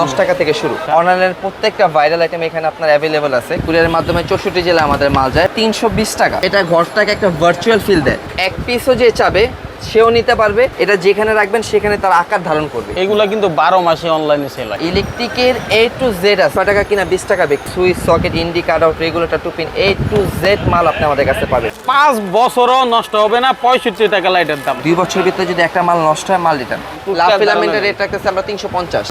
দশ টাকা থেকে শুরু। অনলাইনের প্রত্যেকটা ভাইরাল আইটেম এখানে আপনার অ্যাভেলেবল আছে। কুরিয়ারের মাধ্যমে চৌষট্টি জেলা আমাদের মাল যায়। তিনশো বিশ টাকা। এটা ঘরটাকে একটা ভার্চুয়াল ফিল দেয়। এক পিসও যে চাবে সেও নিতে পারবে। এটা যেখানে রাখবেন সেখানে তার আকার ধারণ করবে। এগুলা কিন্তু বারো মাসে অনলাইনে সেল হয়। ইলেকট্রিকের এ টু জেড আছে। ছয় টাকা কিনা বিশ টাকা বেক switch socket indie cut out regulator two pin A to Z মাল আপনি আমাদের কাছে পাবেন। পাঁচ বছরও নষ্ট হবে না পঁয়ষট্টি টাকা লাইটের দাম। দুই বছর ভিতরে যদি একটা মাল নষ্ট হয় মাল রিটার্ন লাভ ফিলামেন্টের রেট রাখতেছে আমরা তিনশো পঞ্চাশ।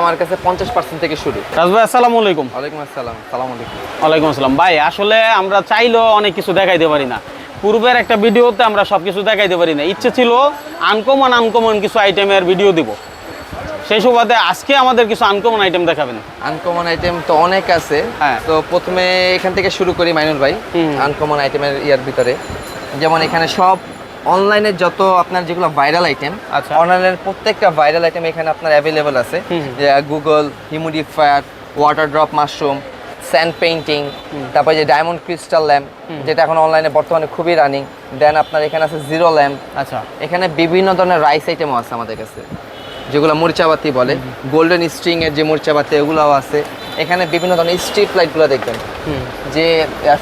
আমার কাছে পঞ্চাশ পার্সেন্ট থেকে শুরু। রাজ ভাই আসসালামু আলাইকুম। ওয়ালাইকুম আসসালাম। সালাম আলাইকুম। ওয়ালাইকুম আসসালাম। ভাই আসলে আমরা চাইলেও অনেক কিছু দেখাইতে পারি না। পূর্বের একটা ভিডিওতে আমরা সব কিছু দেখাইতে পারি না ইচ্ছে ছিল আনকমন আনকমন কিছু আইটেমের ভিডিও দিব। সেই সুবাদে আজকে আমাদের কিছু আনকমন আইটেম দেখাবেন। আনকমন আইটেম তো অনেক আছে। হ্যাঁ। তো প্রথমে এখান থেকে শুরু করি মাইনুর ভাই আনকমন আইটেমের ইয়ার ভিতরে। যেমন এখানে সব অনলাইনের যত আপনার যেগুলো ভাইরাল আইটেম আচ্ছা। অনলাইনের প্রত্যেকটা ভাইরাল আইটেম এখানে আপনার অ্যাভেলেবল আছে। Google humidifier water drop mushroom sand painting তারপরে যে ডায়মন্ড ক্রিস্টাল ল্যাম্প যেটা এখন অনলাইনে বর্তমানে খুবই রানিং দেন আপনার এখানে আছে জিরো ল্যাম্প আচ্ছা। এখানে বিভিন্ন ধরনের রাইস আইটেমও আছে আমাদের কাছে যেগুলো মরিচাবাতি বলে গোল্ডেন স্ট্রিং এর যে মরিচাবাতি এগুলোও আছে এখানে বিভিন্ন ধরনের স্ট্রিট লাইটগুলো দেখবেন যে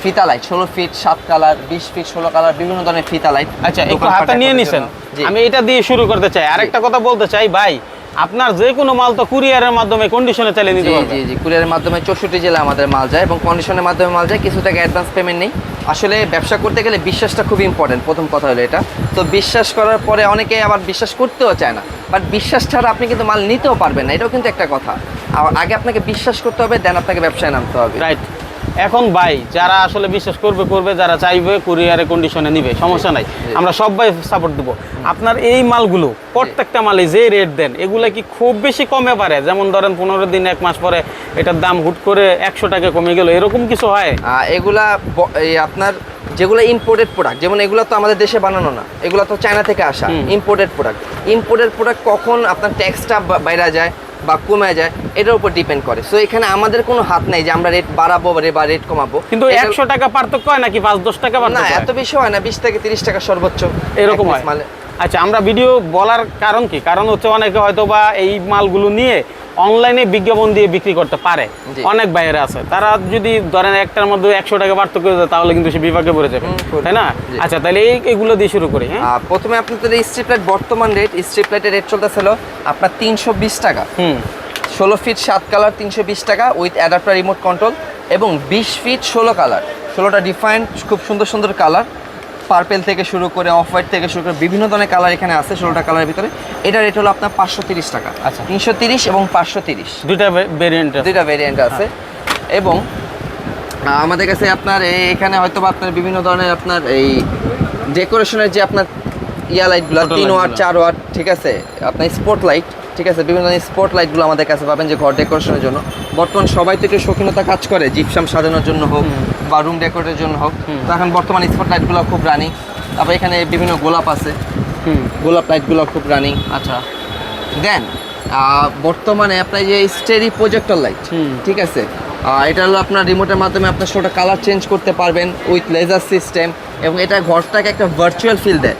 ফিতা লাইট ষোলো ফিট সাত কালার বিশ ফিট ষোলো কালার বিভিন্ন ধরনের ফিতা লাইট আচ্ছা একটু হাতে নিয়ে নিছেন। আমি এটা দিয়ে শুরু করতে চাই। আরেকটা কথা বলতে চাই ভাই আপনার যে কোনো মাল তো কুরিয়ারের মাধ্যমে কন্ডিশনে চালিয়ে নিতে পারবেন জি জি কুরিয়ারের মাধ্যমে চৌষট্টি জেলা আমাদের মাল যায় এবং কন্ডিশনের মাধ্যমে মাল যায় কিছু টাকা অ্যাডভান্স পেমেন্ট নেই। আসলে ব্যবসা করতে গেলে বিশ্বাসটা খুব ইম্পর্টেন্ট প্রথম কথা হলো এটা। তো বিশ্বাস করার পরে অনেকে আবার বিশ্বাস করতেও চায় না। বাট বিশ্বাস ছাড়া আপনি কিন্তু মাল নিতেও পারবেন না এটাও কিন্তু একটা কথা। আগে আপনাকে বিশ্বাস করতে হবে দেন আপনাকে ব্যবসায় নামতে হবে। রাইট এখন ভাই যারা আসলে বিশ্বাস করবে করবে যারা চাইবে কুরিয়ারে কন্ডিশনে নিবে সমস্যা নাই। আমরা সবাই সাপোর্ট দেবো। আপনার এই মালগুলো প্রত্যেকটা মালে যে রেট দেন এগুলো কি খুব বেশি কমে পারে? যেমন ধরেন পনেরো দিন এক মাস পরে এটার দাম হুট করে একশো টাকা কমে গেল এরকম কিছু হয়? এগুলা আপনার যেগুলো ইম্পোর্টেড প্রোডাক্ট যেমন এগুলো তো আমাদের দেশে বানানো না এগুলো তো চায়না থেকে আসা। ইম্পোর্টেড প্রোডাক্ট ইম্পোর্টেড প্রোডাক্ট কখন আপনার ট্যাক্সটা বাইরে যায় বা কমে যায় এটার উপর ডিপেন্ড করে। সো এখানে আমাদের কোনো হাত নেই যে আমরা রেট বাড়াবো বা রেট কমাবো। কিন্তু একশো টাকা পার্থক্য হয় নাকি পাঁচ দশ টাকা না এত বেশি হয় না বিশ থেকে তিরিশ টাকা সর্বোচ্চ এরকম হয়। আচ্ছা আমরা ভিডিও বলার কারণ কি? কারণ হচ্ছে অনেকে হয়তো বা এই মালগুলো নিয়ে অনলাইনে বিজ্ঞাপন দিয়ে বিক্রি করতে পারে। অনেক বাইরে আছে। তারা যদি ধরেন একটার মধ্যে একশো টাকা পার্থক্য যায় তাহলে কিন্তু সে বিভাগে পড়ে যাবে। তাই না? আচ্ছা তাহলে এই এগুলো দিয়ে শুরু করি হ্যাঁ? প্রথমে আপনাদের স্ট্রিপ লাইট বর্তমান রেট স্ট্রিপ লাইটের রেট চলতেছিল আপনার তিনশো বিশ টাকা। হুম। ষোলো ফিট সাত কালার তিনশো বিশ টাকা উইথ অ্যাডাপ্টার রিমোট কন্ট্রোল এবং বিশ ফিট ষোলো কালার ষোলোটা ডিফাইন্ড খুব সুন্দর সুন্দর কালার পার্পেল থেকে শুরু করে অফ হোয়াইট থেকে শুরু করে বিভিন্ন ধরনের কালার এখানে আছে ষোলোটা কালারের ভিতরে। এটা রেট হলো আপনার পাঁচশো তিরিশ টাকা। আচ্ছা। তিনশো তিরিশ এবং পাঁচশো তিরিশ। দুইটা ভেরিয়েন্ট দুইটা ভেরিয়েন্ট আছে। এবং আমাদের কাছে আপনার এই- এখানে হয়তো বা আপনার বিভিন্ন ধরনের আপনার এই ডেকোরেশনের যে আপনার ইয়া লাইটগুলো তিন ওয়াট চার ওয়াট ঠিক আছে আপনার স্পট লাইট ঠিক আছে বিভিন্ন ধরনের স্পট লাইটগুলো আমাদের কাছে পাবেন যে ঘর ডেকোরেশনের জন্য। বর্তমান সবাই তো একটু শৌখিনতা কাজ করে জিপসাম সাজানোর জন্য হোক বা রুম ডেকোরেটের জন্য হোক। তো এখন বর্তমান স্পট লাইটগুলো খুব রানিং তারপর এখানে বিভিন্ন গোলাপ আছে। হুম গোলাপ লাইটগুলো খুব রানিং আচ্ছা। দেন বর্তমানে আপনার যে স্টেরি প্রজেক্টর লাইট। ঠিক আছে? এটা হলো আপনার রিমোটের মাধ্যমে আপনার শোটা কালার চেঞ্জ করতে পারবেন উইথ লেজার সিস্টেম এবং এটা ঘরটাকে একটা ভার্চুয়াল ফিল দেয়।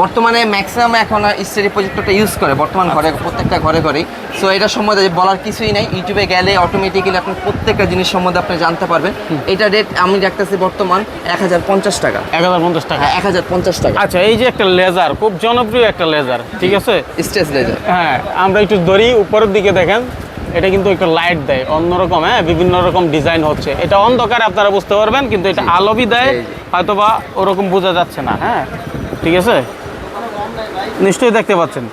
বর্তমানে ম্যাক্সিমাম এখন স্টেরি প্রজেক্টরটা ইউজ করে বর্তমান ঘরে প্রত্যেকটা ঘরে ঘরেই। সো এটা সম্বন্ধে বলার কিছুই নাই। ইউটিউবে গেলে অটোমেটিক্যালি আপনি প্রত্যেকটা জিনিস সম্বন্ধে আপনি জানতে পারবেন। এটা রেট আমি রাখতেছি বর্তমান এক হাজার পঞ্চাশ টাকা। এক হাজার পঞ্চাশ টাকা? হ্যাঁ এক হাজার পঞ্চাশ টাকা। আচ্ছা এই যে একটা লেজার খুব জনপ্রিয় একটা লেজার ঠিক আছে? স্টেজ লেজার হ্যাঁ আমরা একটু ধরি উপরের দিকে দেখেন। এটা কিন্তু একটা লাইট দেয় অন্যরকম হ্যাঁ বিভিন্ন রকম ডিজাইন হচ্ছে। এটা অন্ধকারে আপনারা বুঝতে পারবেন কিন্তু এটা। আলোবি দেয়। হয়তো বা ওরকম বোঝা যাচ্ছে না হ্যাঁ। ঠিক আছে? নিশ্চয়ই দেখতে পাচ্ছেন।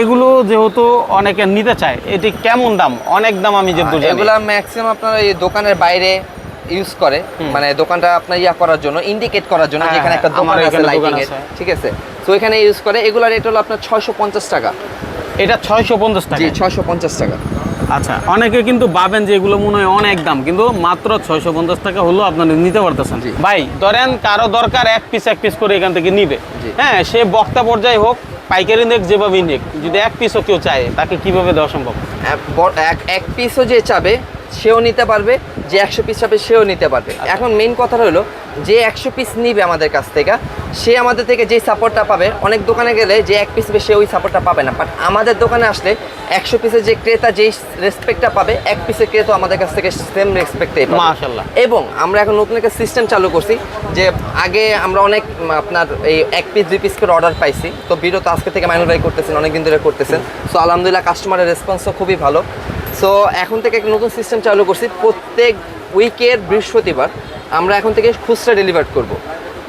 এগুলো যেহেতু অনেকে নিতে চায় এটি কেমন দাম? অনেক দাম আমি যেহেতু জানি। এগুলা ম্যাক্সিমাম আপনার এই দোকানের বাইরে ইউজ করে মানে দোকানটা আপনার ইয়া করার জন্য ইন্ডিকেট করার জন্য হ্যাঁ, যেখানে একটা হ্যাঁ, দোকান আছে লাইটিং এর ঠিক আছে? তো এখানে ইউজ করে এগুলা রেট হলো আপনার ছয়শো পঞ্চাশ টাকা। এটা ছয়শো পঞ্চাশ টাকা। জি ছয়শো পঞ্চাশ টাকা। আচ্ছা অনেকে কিন্তু ভাবেন যে এগুলো মনে হয় অনেক দাম কিন্তু মাত্র ছয়শো পঞ্চাশ টাকা হলো আপনারা নিতে পারতেছেন। ভাই ধরেন কারও দরকার এক পিস এক পিস করে এখান থেকে নিবে। হ্যাঁ সে বক্তা পর্যায়ে হোক পাইকারি নেক যেভাবেই নেক যদি এক পিসও কেউ চায় তাকে কীভাবে দেওয়া সম্ভব এক পিসও যে চাবে সেও নিতে পারবে যে একশো পিস চাবে সেও নিতে পারবে। আচ্ছা। এখন মেইন কথা হলো যে একশো পিস নিবে আমাদের কাছ থেকে সে আমাদের থেকে যেই সাপোর্টটা পাবে অনেক দোকানে গেলে যে এক পিস সে ওই সাপোর্টটা পাবে না। বাট আমাদের দোকানে আসলে একশো পিসের যে ক্রেতা যেই রেসপেক্টটা পাবে এক পিসের ক্রেতা আমাদের কাছ থেকে সেম রেসপেক্টই মাশাল্লাহ। এবং আমরা এখন নতুন একটা সিস্টেম চালু করছি যে আগে আমরা অনেক আপনার এই এক পিস দুই পিস করে অর্ডার পাইছি। তো ভিডিও তো আজকে থেকে ম্যানুয়াল করতেছেন অনেক দিন ধরে করতেছেন। সো আলহামদুলিল্লাহ কাস্টমারের রেসপন্সও খুবই ভালো। সো এখন থেকে একটা নতুন সিস্টেম চালু করছি। প্রত্যেক উইকের বৃহস্পতিবার আমরা এখন থেকে খুচরা ডেলিভার করব।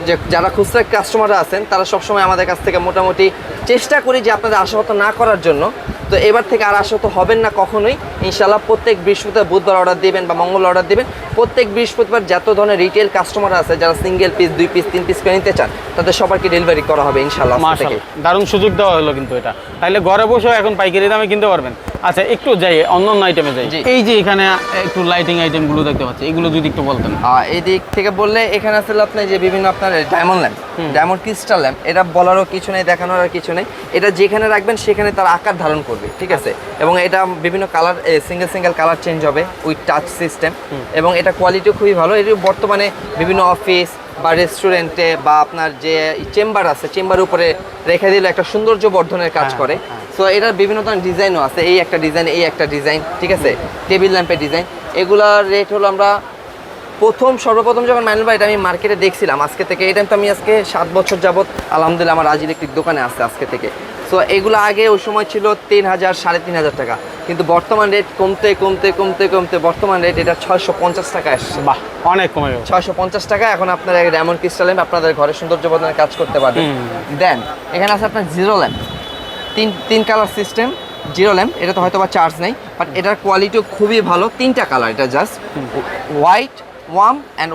যে যারা খুচরা কাস্টমাররা আছেন, তারা সবসময় আমাদের কাছ থেকে মোটামুটি চেষ্টা করি যে আপনাদের আশাহত না করার জন্য। তো এবার থেকে আর আশাহত হবেন না কখনোই। ইনশাল্লাহ প্রত্যেক বৃহস্পতিবার বুধবার অর্ডার দিবেন বা মঙ্গল অর্ডার দেবেন। প্রত্যেক বৃহস্পতিবার যত ধরনের রিটেল কাস্টমার আছে, যারা সিঙ্গেল পিস দুই পিস তিন পিস করে নিতে চান, তাদের সবাইকে ডেলিভারি করা হবে ইনশাল্লাহ দারুণ সুযোগ দেওয়া হলো কিন্তু এটা। তাহলে ঘরে বসেও এখন পাইকারি দামে কিনতে পারবেন। আচ্ছা একটু যাই অন্য অন্য আইটেমে যাই। এই যে এখানে একটু লাইটিং আইটেমগুলো দেখতে পাচ্ছি এগুলো যদি একটু বলতেন। এই দিক থেকে বললে এখানে আসলে আপনার যে বিভিন্ন আপনার diamond lamp diamond crystal lamp এটা বলারও কিছু নেই দেখানোর আর কিছু নেই। এটা যেখানে রাখবেন সেখানে তার আকার ধারণ করবে ঠিক আছে? এবং এটা বিভিন্ন colour single single colour change হবে উইথ টাচ সিস্টেম এবং এটা কোয়ালিটিও খুবই ভালো। এটি বর্তমানে বিভিন্ন অফিস বা রেস্টুরেন্টে বা আপনার যে চেম্বার আছে চেম্বার উপরে রেখে দিলে একটা সৌন্দর্য বর্ধনের কাজ হ্যাঁ, করে। সো এটার বিভিন্ন ধরনের ডিজাইনও আছে। এই একটা ডিজাইন এই একটা ডিজাইন ঠিক আছে? টেবিল ল্যাম্পের ডিজাইন। এগুলার রেট হলো আমরা প্রথম সর্বপ্রথম যখন ম্যানুয়াল এটা আমি মার্কেটে দেখছিলাম আজকে থেকে এটা তো আমি আজকে সাত বছর যাবত আলহামদুলিল্লাহ আমার রাজ ইলেকট্রিক দোকানে আসছে আজকে থেকে। সো এগুলো আগে ওই সময় ছিল তিন হাজার সাড়ে তিন হাজার টাকা। কিন্তু বর্তমান রেট কমতে কমতে কমতে কমতে বর্তমান রেট এটা ছয়শো পঞ্চাশ টাকা আসছে বাহ অনেক কমে ছয়শো পঞ্চাশ টাকা এখন আপনারা ডায়মন্ড ক্রিস্টাল ল্যাম্প আপনাদের ঘরে সৌন্দর্য বর্ধনের কাজ করতে পারবেন। দেন এখানে আছে আপনার জিরো ল্যাম্প তিন তিন কালার সিস্টেম জিরো ল্যাম্প এটা তো হয়তো বা চার্জ নেই বাট এটার কোয়ালিটিও খুবই ভালো তিনটা কালার এটা just white warm and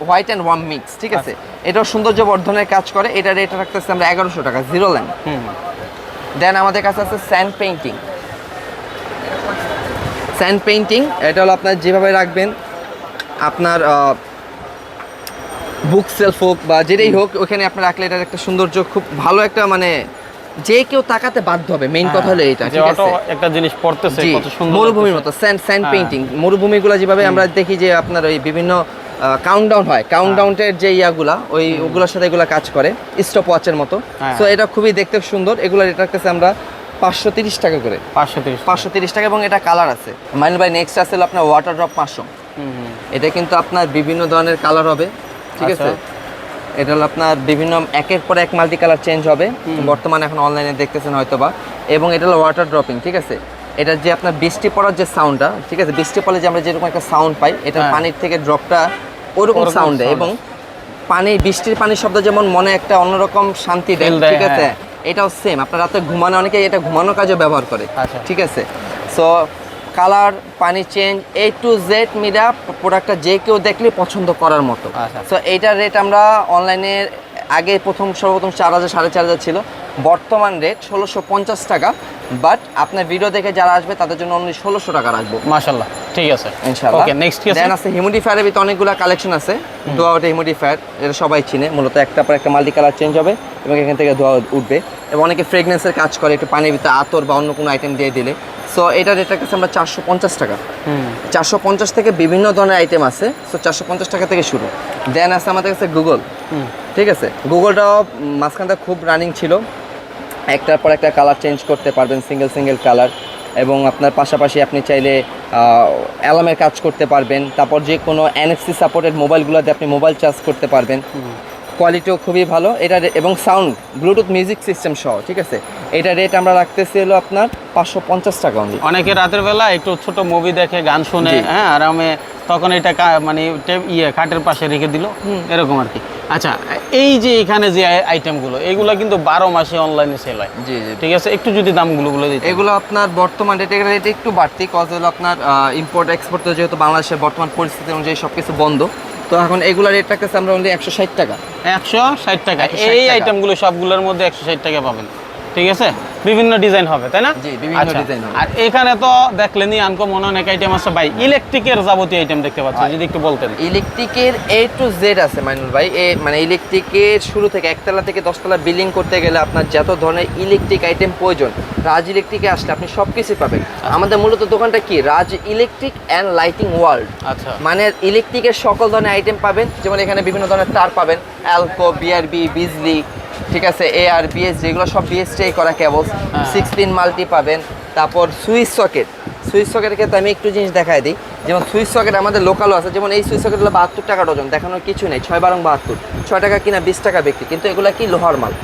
white and warm mix ঠিক আছে? এটাও সৌন্দর্য বর্ধনের কাজ করে এটা রেট রাখতেছে আমরা এগারোশো টাকা জিরো ল্যাম্প হুম। দেন আমাদের কাছে আছে স্যান্ড পেইন্টিং স্যান্ড পেইন্টিং এটা হলো আপনার যেভাবে রাখবেন আপনার বুক সেলফ হোক বা যেটাই হোক ওখানে আপনার রাখলে এটার একটা সৌন্দর্য খুব ভালো একটা মানে যে কেউ তাকাতে বাধ্য হবে মেইন কথা হলো এটা ঠিক আছে? একটা জিনিস পড়তেছে কত সুন্দর মরুভূমির মতো স্যান্ড স্যান্ড হ্যাঁ। পেইন্টিং মরুভূমিগুলো যেভাবে আমরা দেখি যে আপনার ওই বিভিন্ন কাউন্টডাউন হয় কাউন্টডাউনের যে ইয়াগুলা ওই ওগুলোর সাথে এগুলো কাজ করে স্টপ ওয়াচের মতো। হ্যাঁ। সো এটা খুবই দেখতে সুন্দর এগুলো এটার কাছে আমরা পাঁচশো তিরিশ টাকা করে। পাঁচশো তিরিশ পাঁচশো তিরিশ টাকা এবং এটা কালার আছে। মাইল বাই নেক্সট আছে আপনার ওয়াটার ড্রপ পাঁচশো। এটা কিন্তু আপনার বিভিন্ন ধরনের কালার হবে ঠিক আছে? আচ্ছা। এটা হলো আপনার বিভিন্ন একের পর এক মাল্টি কালার চেঞ্জ হবে। বর্তমানে এখন অনলাইনে দেখতেছেন হয়তো বা এবং এটা হলো ওয়াটার ড্রপিং ঠিক আছে? এটা যে আপনার বৃষ্টি পড়ার যে সাউন্ডটা ঠিক আছে? বৃষ্টি পড়লে যে আমরা যেরকম একটা সাউন্ড পাই এটা হ্যাঁ। পানির থেকে ড্রপটা ওরকম সাউন্ড দেয় এবং পানি বৃষ্টির পানির শব্দ যেমন মনে একটা অন্যরকম শান্তি দেয় ঠিক আছে? হ্যাঁ। এটাও সেম আপনার রাতে ঘুমানো অনেকে এটা ঘুমানোর কাজে ব্যবহার করে আচ্ছা। ঠিক আছে? সো কালার পানি চেঞ্জ এ টু জেড মিরা প্রোডাক্টটা যে কেউ দেখলে পছন্দ করার মতো। আচ্ছা। সো এইটার রেট আমরা অনলাইনে আগে প্রথম সর্বপ্রথম চার হাজার সাড়ে চার হাজার ছিল। বর্তমান রেট ষোলোশো পঞ্চাশ টাকা। বাট আপনার ভিডিও দেখে যারা আসবে তাদের জন্য অনলি ষোলোশো টাকা রাখব। মাশাল্লাহ ঠিক আছে। ইনশাআল্লাহ। ওকে নেক্সট কি দেন আছে হিউমিডিফায়ারের ভিতরে অনেকগুলো কালেকশন আছে। ধোয়া ওঠে হিউমিডিফায়ার এটা সবাই চিনে। মূলত একটা পর একটা মাল্টি কালার চেঞ্জ হবে এবং এখান থেকে ধোয়া উঠবে। এবং অনেকে ফ্রেগনেন্সের কাজ করে একটু পানির ভিতরে আতর বা অন্য কোনো আইটেম দিয়ে দিলে। সো এটা রেটের কাছে আমরা চারশো পঞ্চাশ টাকা। চারশো পঞ্চাশ থেকে বিভিন্ন ধরনের আইটেম আছে। সো চারশো পঞ্চাশ টাকা থেকে শুরু। দেন আছে আমাদের কাছে গুগল ঠিক আছে? গুগলটাও মাঝখানটা খুব রানিং ছিল। একটার পর একটা কালার চেঞ্জ করতে পারবেন সিঙ্গেল সিঙ্গেল কালার এবং আপনার পাশাপাশি আপনি চাইলে অ্যালার্মের কাজ করতে পারবেন। তারপর যে কোনো এনএফসি সাপোর্টেড মোবাইলগুলোতে আপনি মোবাইল চার্জ করতে পারবেন। কোয়ালিটিও খুবই ভালো। এটা এবং সাউন্ড ব্লুটুথ মিউজিক সিস্টেম সহ ঠিক আছে? এটা রেট আমরা রাখতেছি হলো আপনার পাঁচশো পঞ্চাশ টাকা অনলি অনেকে রাতের বেলা একটু ছোট মুভি দেখে গান শুনে হ্যাঁ আরামে তখন এটা মানে ইয়ে খাটের পাশে রেখে দিল। এরকম আর কি। আচ্ছা এই যে এখানে যে আইটেমগুলো এগুলো কিন্তু বারো মাসে অনলাইনে সেল হয়। জি জি। ঠিক আছে? একটু যদি দামগুলো বলে দিতে এগুলো আপনার বর্তমান রেটের রেট একটু বাড়তি কজ হলো আপনার ইম্পোর্ট এক্সপোর্ট তো যেহেতু বাংলাদেশের বর্তমান পরিস্থিতি অনুযায়ী সব কিছু বন্ধ। তো এখন এগুলা রেট রাখতেছে আমরা অনলি একশো ষাট টাকা। একশো ষাট টাকা 160 এই। আইটেমগুলো সবগুলোর মধ্যে একশো ষাট টাকা পাবেন। ঠিক আছে? বিভিন্ন ডিজাইন হবে তাই না? বিভিন্ন আচ্ছা। ডিজাইন আর এখানে তো দেখলেনি আনকমন অনেক আইটেম আছে ভাই। ইলেকট্রিকের যাবতীয় আইটেম দেখতে পাচ্ছি যদি একটু বলতেন। ইলেকট্রিকের এ টু জেড আছে মাইনুল ভাই। এ মানে ইলেকট্রিকের শুরু থেকে একতলা থেকে দশতলা বিল্ডিং করতে গেলে আপনার যত ধরনের ইলেকট্রিক আইটেম প্রয়োজন রাজ ইলেকট্রিকে আসলে আপনি সব কিছুই পাবেন আমাদের মূলত দোকানটা কি? Raj electric and lighting world আচ্ছা। মানে ইলেকট্রিকের সকল ধরনের আইটেম পাবেন যেমন এখানে বিভিন্ন ধরনের তার পাবেন অ্যালকো বিআরবি বিজলি ঠিক আছে এ আর বিএস যেগুলো সব বিএসটাই করা কেবল হ্যাঁ। সিক্স পিন মাল্টি পাবেন। তারপর সুইচ সকেট। সুইচ সকেটের ক্ষেত্রে আমি একটু জিনিস দেখাই দিই। যেমন সুইচ সকেট আমাদের লোকালও আছে যেমন এই সুইচ সকেটগুলো বাহাত্তর টাকা ডজন দেখানোর কিছু নেই ছয় বারং বাহাত্তর। ছয় টাকা কিনা বিশ টাকা বিক্রি কিন্তু এগুলো কি লোহার মাল?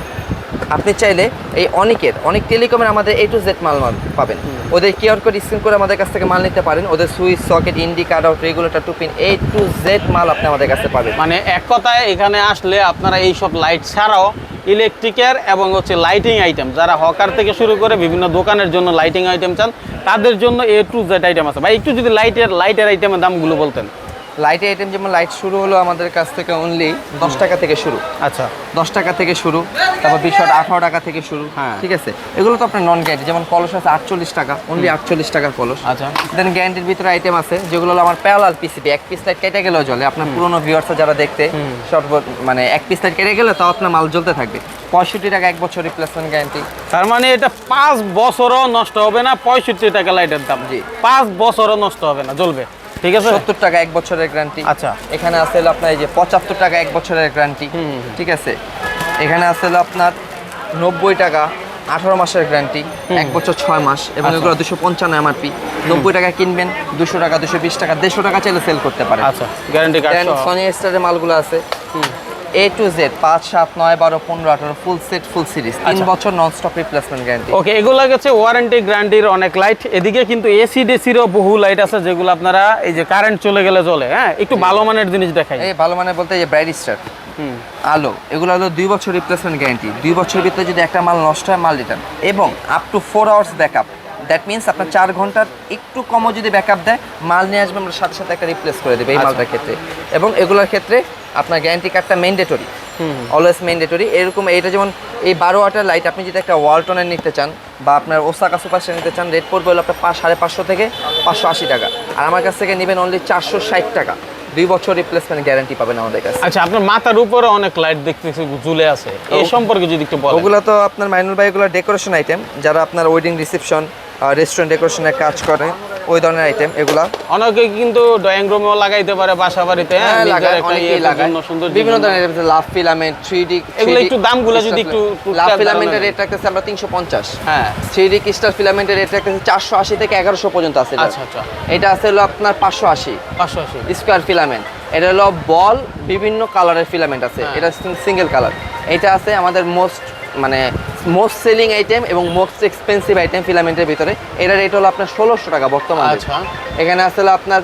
আপনি চাইলে এই অনেকের অনেক টেলিকমের আমাদের এ টু জেড মাল মাল পাবেন। ওদের কিউআর কোড স্ক্যান করে আমাদের কাছ থেকে মাল নিতে পারেন। ওদের switch socket indie cut out regulator two pin A to Z মাল আপনি আমাদের কাছে পাবেন। মানে এক কথায় এখানে আসলে আপনারা এই সব লাইট ছাড়াও ইলেকট্রিকের এবং হচ্ছে লাইটিং আইটেম যারা হকার থেকে শুরু করে বিভিন্ন দোকানের জন্য লাইটিং আইটেম চান, তাদের জন্য এ টু জেড আইটেম আছে। ভাই, একটু যদি লাইটের লাইটের আইটেমের দামগুলো বলতেন। লাইটের আইটেম যেমন লাইট শুরু হলো আমাদের কাছ থেকে অনলি দশ টাকা থেকে শুরু। আচ্ছা। দশ টাকা থেকে শুরু তারপর বিশ আঠারো টাকা থেকে শুরু হ্যাঁ। ঠিক আছে? এগুলো তো আপনার নন গ্যারান্টি যেমন কলস আছে আটচল্লিশ টাকা অনলি আটচল্লিশ টাকার কলস। আচ্ছা। দেন গ্যারান্টির ভিতরে আইটেম আছে যেগুলো হলো আমার প্যারালাল পিসিবি এক পিস লাইট কেটে গেলেও চলে আপনার পুরোনো ভিউয়ার্স যারা দেখতে শর্ট মানে এক পিস লাইট কেটে গেলে তাও আপনার মাল জ্বলতে থাকবে। পঁয়ষট্টি টাকা এক বছর রিপ্লেসমেন্ট গ্যারান্টি তার মানে এটা পাঁচ বছরও নষ্ট হবে না পঁয়ষট্টি টাকা লাইটের দাম। জি। পাঁচ বছরও নষ্ট হবে না জ্বলবে। ঠিক আছে? সত্তর টাকা এক বছরের গ্যারান্টি আচ্ছা। এখানে আছে হলো আপনার এই যে পঁচাত্তর টাকা এক বছরের গ্যারান্টি। ঠিক আছে? এখানে আছে হলো আপনার নব্বই টাকা আঠারো মাসের গ্যারান্টি এক বছর ছয় মাস এবং আচ্ছা। এগুলো দুশো পঞ্চান্ন এমআরপি নব্বই টাকা কিনবেন দুশো টাকা দুশো বিশ টাকা দেড়শো টাকা চাইলে সেল করতে পারেন। আচ্ছা গ্যারান্টি সনি স্টারের মালগুলো আছে। এ টু জেড পাঁচ সাত নয় বারো পনেরো আঠারো ফুল সেট ফুল সিরিজ তিন আচ্ছা। বছর non stop replacement guarantee okay এগুলো গেছে ওয়ারেন্টি গ্যারান্টির অনেক লাইট এদিকে কিন্তু এসি ডিসিরও বহু লাইট আছে যেগুলো আপনারা এই যে কারেন্ট চলে গেলে চলে হ্যাঁ? একটু ভালো মানের জিনিস দেখাই। এই ভালো মানে বলতে এই যে ব্রাইট স্টার হুম। আলো এগুলো হলো দুই বছর রিপ্লেসমেন্ট গ্যারান্টি দুই বছরের ভিতরে যদি একটা মাল নষ্ট হয় মাল রিটার্ন এবং up to four hours backup that means আপনার চার ঘণ্টার একটু কমও যদি ব্যাকআপ দেয় মাল নিয়ে আসবে আমরা সাথে সাথে একটা রিপ্লেস করে দেবে এই আচ্ছা। মালটার ক্ষেত্রে। এবং এগুলোর ক্ষেত্রে আপনার গ্যারান্টি কার্ডটা ম্যান্ডেটরি অলওয়েজ ম্যান্ডেটরি এরকম এটা যেমন এই বারো ওয়াটার লাইট আপনি যদি একটা ওয়ালটনের নিতে চান বা আপনার ওসাকা সুপারস্টার নিতে চান রেট পড়বে হলো আপনার পাঁচ সাড়ে পাঁচশো থেকে পাঁচশো আশি টাকা। আর আমার কাছ থেকে নেবেন অনলি চারশো ষাট টাকা। দুই বছর রিপ্লেসমেন্ট গ্যারান্টি পাবেন আমাদের কাছে। আচ্ছা আপনার মাথার উপরে অনেক লাইট দেখতেছি ঝুলে আছে। এই সম্পর্কে যদি একটু বলেন। ওগুলো তো আপনার মাইনুল ভাই এগুলো ডেকোরেশন আইটেম যারা আপনার ওয়েডিং রিসেপশন রেস্টুরেন্ট ডেকোরেশনের কাজ করে ওই ধরনের আইটেম এগুলা। অনেকে কিন্তু ড্রয়িং রুমেও লাগাইতে পারে বাসা বাড়িতে হ্যাঁ, হ্যাঁ, সৌন্দর্যের বিভিন্ন ধরনের লাভ ফিলামেন্ট থ্রি ডি এগুলো একটু দামগুলো যদি একটু লাভ ফিলামেন্টের রেট রাখতেছে আমরা তিনশো পঞ্চাশ। হ্যাঁ। থ্রি ডি ক্রিস্টাল ফিলামেন্টের রেট রাখতেছে চারশো আশি থেকে এগারোশো পর্যন্ত আছে এটা। আচ্ছা আচ্ছা। এটা আছে হলো আপনার পাঁচশো আশি। পাঁচশো আশি। স্কোয়ার ফিলামেন্ট এটা হলো বল বিভিন্ন কালারের ফিলামেন্ট আছে। হ্যাঁ। এটা সিঙ্গেল কালার এটা আছে আমাদের মোস্ট মানে মোস্ট সেলিং আইটেম এবং মোস্ট এক্সপেন্সিভ আইটেম ফিলামেন্টের ভিতরে। এটা রেট হলো আপনার ষোলোশো টাকা বর্তমানে। আচ্ছা। এখানে আছে হলো আপনার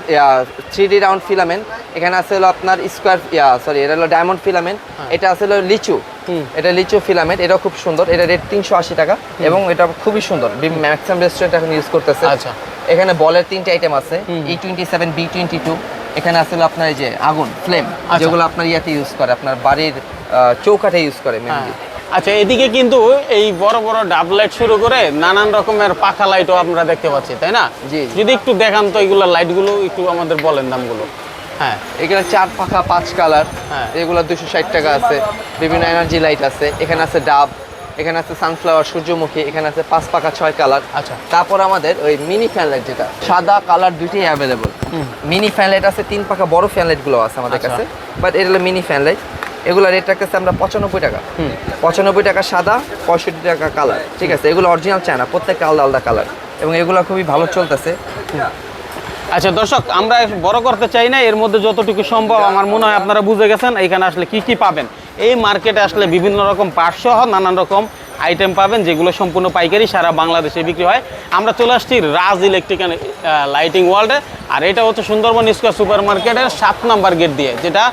থ্রি ডি রাউন্ড ফিলামেন্ট এখানে আছে হলো আপনার স্কোয়ার সরি এটা হলো ডায়মন্ড ফিলামেন্ট এটা আছে হলো লিচু। এটা লিচু ফিলামেন্ট এটা খুব সুন্দর। এটা রেট তিনশো আশি টাকা এবং এটা খুবই সুন্দর। ম্যাক্সিমাম রেস্টুরেন্ট এখন ইউজ করতেছে। আচ্ছা। এখানে বলের তিনটে আইটেম আছে। E twenty seven B twenty two এখানে আসলে আপনার এই যে আগুন ফ্লেম আচ্ছা। যেগুলো আপনার ইয়াতে ইউজ করে। আপনার বাড়ির চৌকাঠে ইউজ করে হ্যাঁ। মেনলি আচ্ছা এদিকে কিন্তু এই বড় বড় ডাব লাইট শুরু করে নানান রকমের পাখা লাইটও আমরা দেখতে পাচ্ছি তাই না। যদি একটু দেখান তো এইগুলো লাইটগুলো একটু আমাদের বলেন দামগুলো। হ্যাঁ। এখানে চার পাখা পাঁচ কালার হ্যাঁ। এগুলো দুশো ষাট টাকা আছে। বিভিন্ন এনার্জি লাইট আছে। এখানে আছে ডাব এখানে আছে সানফ্লাওয়ার সূর্যমুখী এখানে আছে পাঁচ পাখা ছয় কালার আচ্ছা। তারপর আমাদের ওই মিনি ফ্যান লাইট যেটা সাদা কালার দুইটাই অ্যাভেলেবল। মিনি ফ্যান লাইট আছে তিন পাখা বড় ফ্যান লাইটগুলো আছে আমাদের আচ্ছা। কাছে। বাট এটা হলো মিনি ফ্যান লাইট এগুলো রেট রাখতেছে আমরা পঁচানব্বই টাকা। পঁচানব্বই টাকা সাদা পঁয়ষট্টি টাকা কালার ঠিক আছে? এগুলো অরিজিনাল চায় না প্রত্যেকটা আলাদা আলাদা কালার এবং এগুলো খুবই ভালো চলতেছে। আচ্ছা দর্শক আমরা বড় করতে চাই না এর মধ্যে যতটুকু সম্ভব আমার মনে হয় আপনারা বুঝে গেছেন এখানে আসলে কি কি পাবেন। এই মার্কেটে আসলে বিভিন্ন রকম পার্ট সহ নানান রকম আইটেম পাবেন যেগুলো সম্পূর্ণ পাইকারি সারা বাংলাদেশে বিক্রি হয়। আমরা চলে আসছি রাজ ইলেকট্রিক লাইটিং ওয়ার্ল্ডে আর এটা হচ্ছে সুন্দরবন স্কোয়ার সুপার মার্কেটের সাত নাম্বার গেট দিয়ে যেটা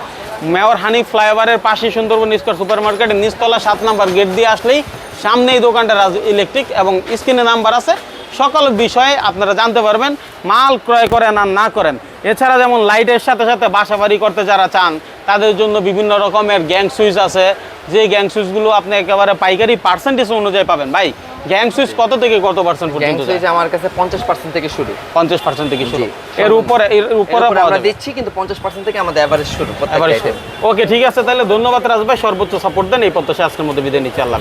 মেয়র হানি ফ্লাইওভারের পাশে সুন্দরবন স্কোয়ার সুপার মার্কেটের নিচতলা সাত নাম্বার গেট দিয়ে আসলেই সামনেই দোকানটা রাজ ইলেকট্রিক এবং স্ক্রিনে নাম্বার আছে। সকল বিষয়ে আপনারা জানতে পারবেন, মাল ক্রয় করেন আর না করেন। এছাড়া যেমন লাইটের সাথে সাথে বাসা বাড়ি করতে যারা চান, তাদের জন্য বিভিন্ন রকমের গ্যাং সুইচ আছে। যে গ্যাং সুইচগুলো আপনি একেবারে পাইকারি পার্সেন্টেজ অনুযায়ী পাবেন। ভাই গ্যাং সুইচ কত থেকে কত পার্সেন্ট গ্যাং পর্যন্ত সুইচ আমার কাছে পঞ্চাশ পার্সেন্ট থেকে শুরু। পঞ্চাশ পার্সেন্ট থেকে শুরু। এর উপরে এর উপরে আমরা দিচ্ছি কিন্তু পঞ্চাশ পার্সেন্ট থেকে আমাদের এভারেজ শুরু ওকে ঠিক আছে তাহলে ধন্যবাদ রাজ ভাই। সর্বোচ্চ সাপোর্ট দেন এই প্রত্যাশা আজকের মধ্যে বিদায় নিচ্ছি। আল্লাহ।